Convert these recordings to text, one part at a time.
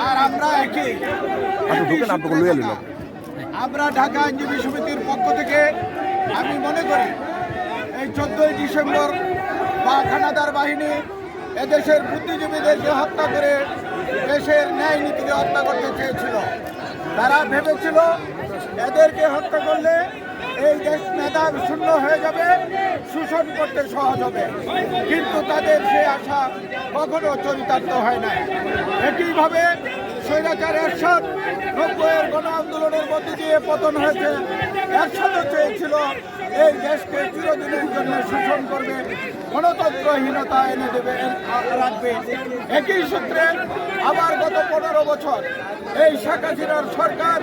আর আমরা একই। আপনি ঢুকেন আপনাকে লইয়া আমরা ঢাকা আইনজীবী সমিতির পক্ষ থেকে আমি মনে করি এই চোদ্দই ডিসেম্বর বা খানাদার বাহিনী এদেশের বুদ্ধিজীবীদেরকে হত্যা করে দেশের ন্যায় নীতিকে হত্যা করতে চেয়েছিল তারা ভেবেছিল এদেরকে হত্যা করলে এই দেশ মেধা শূন্য হয়ে যাবে, শোষণ করতে সহজ হবে। কিন্তু তাদের সে আশা কখনো চরিতার্থ হয় না। একইভাবে স্বৈরাচার এরশাদ নব্বইয়ের গণ আন্দোলনের মধ্যে দিয়ে পতন হয়েছে। এরশাদও চেয়েছিল এই দেশকে চিরদিনের জন্য শোষণ করবে, গণতন্ত্রহীনতা এনে দেবে, রাখবে। একই সূত্রে আবার গত পনেরো বছর এই শেখ সরকার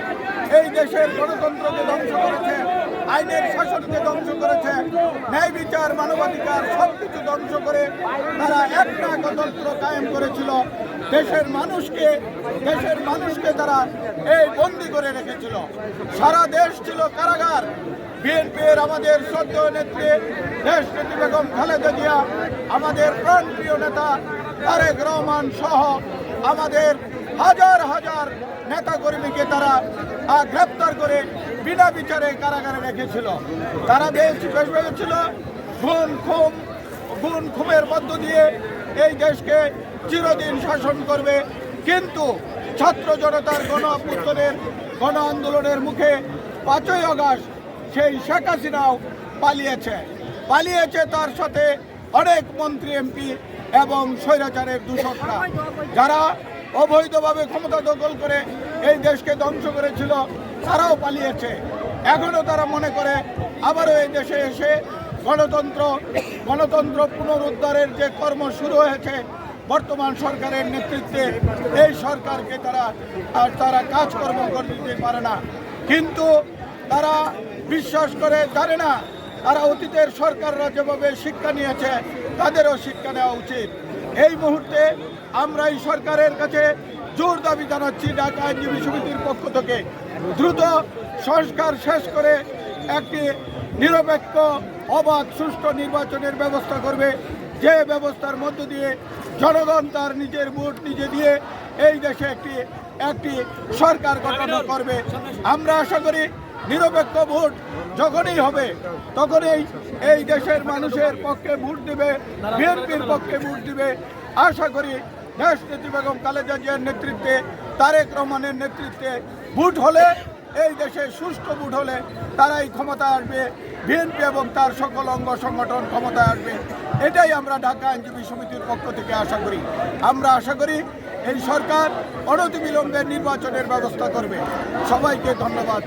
এই দেশের গণতন্ত্রকে ধ্বংস করেছে। আইনের শাসনকে ধ্বংস করেছে, ন্যায় বিচার, মানবাধিকার সব কিছু ধ্বংস করে তারা একটা গণতন্ত্র কায়েম করেছিল। দেশের মানুষকে দেশের মানুষকে তারা এই বন্দি করে রেখেছিল। সারা দেশ ছিল কারাগার। বিএনপির আমাদের সদ্য নেত্রী দেশ বেগম খালেদা জিয়া, আমাদের প্রাণপ্রিয় নেতা তারেক রহমান সহ আমাদের হাজার হাজার নেতা কর্মীকে তারা গ্রেপ্তার করে বিনা বিচারে কারাগারে রেখেছিল। তারা বেশ বেশ ভেবেছিল খুন খুম খুন খুমের মধ্য দিয়ে এই দেশকে চিরদিন শাসন করবে। কিন্তু ছাত্র জনতার গণ অভ্যুত্থানের, গণ আন্দোলনের মুখে পাঁচই আগস্ট সেই শেখ হাসিনাও পালিয়েছে। পালিয়েছে তার সাথে অনেক মন্ত্রী, এমপি এবং স্বৈরাচারের দূষকরা যারা অবৈধভাবে ক্ষমতা দখল করে এই দেশকে ধ্বংস করেছিল তারাও পালিয়েছে। এখনও তারা মনে করে, আবারও এই দেশে এসে গণতন্ত্র গণতন্ত্র পুনরুদ্ধারের যে কর্ম শুরু হয়েছে বর্তমান সরকারের নেতৃত্বে, এই সরকারকে তারা, আর তারা কাজকর্ম করে দিতে পারে না। কিন্তু তারা বিশ্বাস করে, জানে না, তারা অতীতের সরকাররা যেভাবে শিক্ষা নিয়েছে, তাদেরও শিক্ষা নেওয়া উচিত। এই মুহূর্তে আমরা এই সরকারের কাছে জোর দাবি জানাচ্ছি ঢাকা আইনজীবী সমিতির পক্ষ থেকে। দ্রুত সংস্কার শেষ করে একটি নিরপেক্ষ, অবাধ, সুষ্ঠু নির্বাচনের ব্যবস্থা করবে। যে ব্যবস্থার মধ্য দিয়ে জনগণ তার নিজের ভোট নিজে দিয়ে এই দেশে একটি একটি সরকার গঠন করবে। আমরা আশা করি নিরপেক্ষ ভোট যখনই হবে, তখনই এই দেশের মানুষের পক্ষে ভোট দিবে, বিএনপির পক্ষে ভোট দিবে। আশা করি দেশ নেত্রী বেগম খালেদা জিয়ার নেতৃত্বে, তারেক রহমানের নেতৃত্বে ভোট হলে, এই দেশে সুষ্ঠু ভোট হলে তারাই ক্ষমতা আসবে, বিএনপি এবং তার সকল অঙ্গ সংগঠন ক্ষমতায় আসবে। এটাই আমরা ঢাকা আইনজীবী সমিতির পক্ষ থেকে আশা করি। আমরা আশা করি এই সরকার অনতিবিলম্বে নির্বাচনের ব্যবস্থা করবে। সবাইকে ধন্যবাদ।